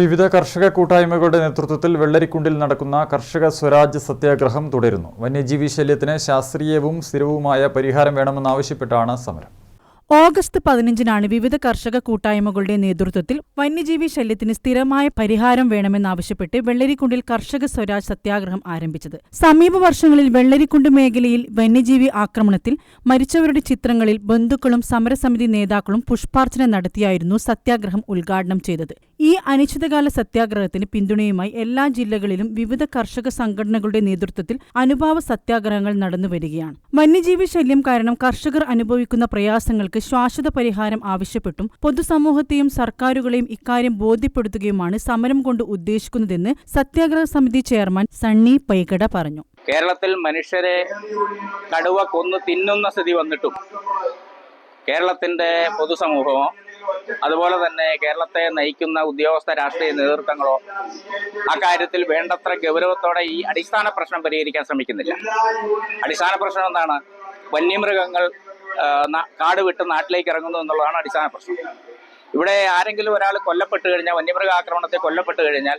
വിവിധ കർഷക കൂട്ടായ്മകളുടെ നേതൃത്വത്തിൽ വെള്ളരിക്കുണ്ടിൽ നടക്കുന്ന കർഷക സ്വരാജ് സത്യാഗ്രഹം തുടരുന്നു. വന്യജീവി ശല്യത്തിന് ശാസ്ത്രീയവും സ്ഥിരവുമായ പരിഹാരം വേണമെന്നാവശ്യപ്പെട്ടാണ് സമരം. ഓഗസ്റ്റ് പതിനഞ്ചിനാണ് വിവിധ കർഷക കൂട്ടായ്മകളുടെ നേതൃത്വത്തിൽ വന്യജീവി ശല്യത്തിന് സ്ഥിരമായ പരിഹാരം വേണമെന്നാവശ്യപ്പെട്ട് വെള്ളരിക്കുണ്ടിൽ കർഷക സ്വരാജ് സത്യാഗ്രഹം ആരംഭിച്ചത്. സമീപ വർഷങ്ങളിൽ വെള്ളരിക്കുണ്ട് മേഖലയിൽ വന്യജീവി ആക്രമണത്തിൽ മരിച്ചവരുടെ ചിത്രങ്ങളിൽ ബന്ധുക്കളും സമരസമിതി നേതാക്കളും പുഷ്പാർച്ചന നടത്തിയായിരുന്നു സത്യാഗ്രഹം ഉദ്ഘാടനം ചെയ്തത്. ഈ അനിശ്ചിതകാല സത്യാഗ്രഹത്തിന് പിന്തുണയുമായി എല്ലാ ജില്ലകളിലും വിവിധ കർഷക സംഘടനകളുടെ നേതൃത്വത്തിൽ അനുഭാവ സത്യാഗ്രഹങ്ങൾ നടന്നുവരികയാണ്. വന്യജീവി ശല്യം കാരണം കർഷകർ അനുഭവിക്കുന്ന പ്രയാസങ്ങൾക്ക് ശാശ്വത പരിഹാരം ആവശ്യപ്പെട്ടും പൊതുസമൂഹത്തെയും സർക്കാരുകളെയും ഇക്കാര്യം ബോധ്യപ്പെടുത്തുകയുമാണ് സമരം കൊണ്ട് ഉദ്ദേശിക്കുന്നതെന്ന് സത്യാഗ്രഹ സമിതി ചെയർമാൻ സണ്ണി പൈകട പറഞ്ഞു. കേരളത്തിൽ മനുഷ്യരെ കടുവ കൊന്നു തിന്നുന്ന സ്ഥിതി വന്നിട്ടും കേരളത്തിന്റെ പൊതുസമൂഹമോ അതുപോലെ തന്നെ കേരളത്തെ നയിക്കുന്ന ഉദ്യോഗസ്ഥ രാഷ്ട്രീയ നേതൃത്വങ്ങളോ അക്കാര്യത്തിൽ വേണ്ടത്ര ഗൗരവത്തോടെ ഈ അടിസ്ഥാന പ്രശ്നം പരിഹരിക്കാൻ ശ്രമിക്കുന്നില്ല. അടിസ്ഥാന പ്രശ്നം എന്താണ്? വന്യമൃഗങ്ങൾ കാട് വിട്ട് നാട്ടിലേക്ക് ഇറങ്ങുന്നു എന്നുള്ളതാണ് അടിസ്ഥാന പ്രശ്നം. ഇവിടെ ആരെങ്കിലും ഒരാൾ കൊല്ലപ്പെട്ട് കഴിഞ്ഞാൽ വന്യമൃഗ ആക്രമണത്തെ കൊല്ലപ്പെട്ട് കഴിഞ്ഞാൽ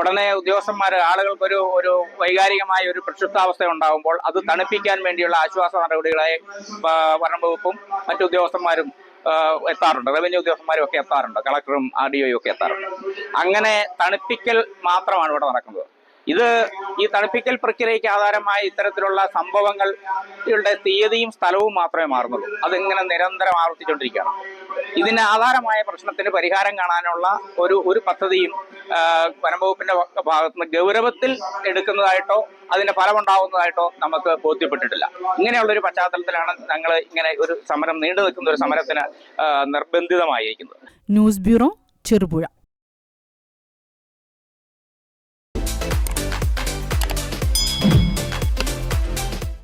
ഉടനെ ഉദ്യോഗസ്ഥന്മാർ ആളുകൾക്കൊരു ഒരു വൈകാരികമായ ഒരു പ്രക്ഷുബ്ധാവസ്ഥ ഉണ്ടാകുമ്പോൾ അത് തണുപ്പിക്കാൻ വേണ്ടിയുള്ള ആശ്വാസ നടപടികളായി വനം വകുപ്പും മറ്റു ഉദ്യോഗസ്ഥന്മാരും എത്താറുണ്ട്. റവന്യൂ ഉദ്യോഗസ്ഥന്മാരും ഒക്കെ എത്താറുണ്ട്. കളക്ടറും ആർ ഡി ഒക്കെ എത്താറുണ്ട്. അങ്ങനെ തണുപ്പിക്കൽ മാത്രമാണ് ഇവിടെ നടക്കുന്നത്. ഇത് ഈ തണുപ്പിക്കൽ പ്രക്രിയയ്ക്ക് ആധാരമായ ഇത്തരത്തിലുള്ള സംഭവങ്ങളുടെ തീയതിയും സ്ഥലവും മാത്രമേ മാറുന്നുള്ളൂ. അതിങ്ങനെ നിരന്തരം ആവർത്തിച്ചുകൊണ്ടിരിക്കുകയാണ്. ഇതിന് ആധാരമായ പ്രശ്നത്തിന് പരിഹാരം കാണാനുള്ള ഒരു ഒരു പദ്ധതിയും വനംവകുപ്പിന്റെ ഭാഗത്ത് നിന്ന് ഗൗരവത്തിൽ എടുക്കുന്നതായിട്ടോ അതിന്റെ ഫലമുണ്ടാവുന്നതായിട്ടോ നമുക്ക് ബോധ്യപ്പെട്ടിട്ടില്ല. ഇങ്ങനെയുള്ള ഒരു പശ്ചാത്തലത്തിലാണ് ഞങ്ങൾ ഇങ്ങനെ ഒരു സമരം നീണ്ടു നിൽക്കുന്ന ഒരു സമരത്തിന് നിർബന്ധിതമായിരിക്കുന്നത്. News bureau Cherupuzha.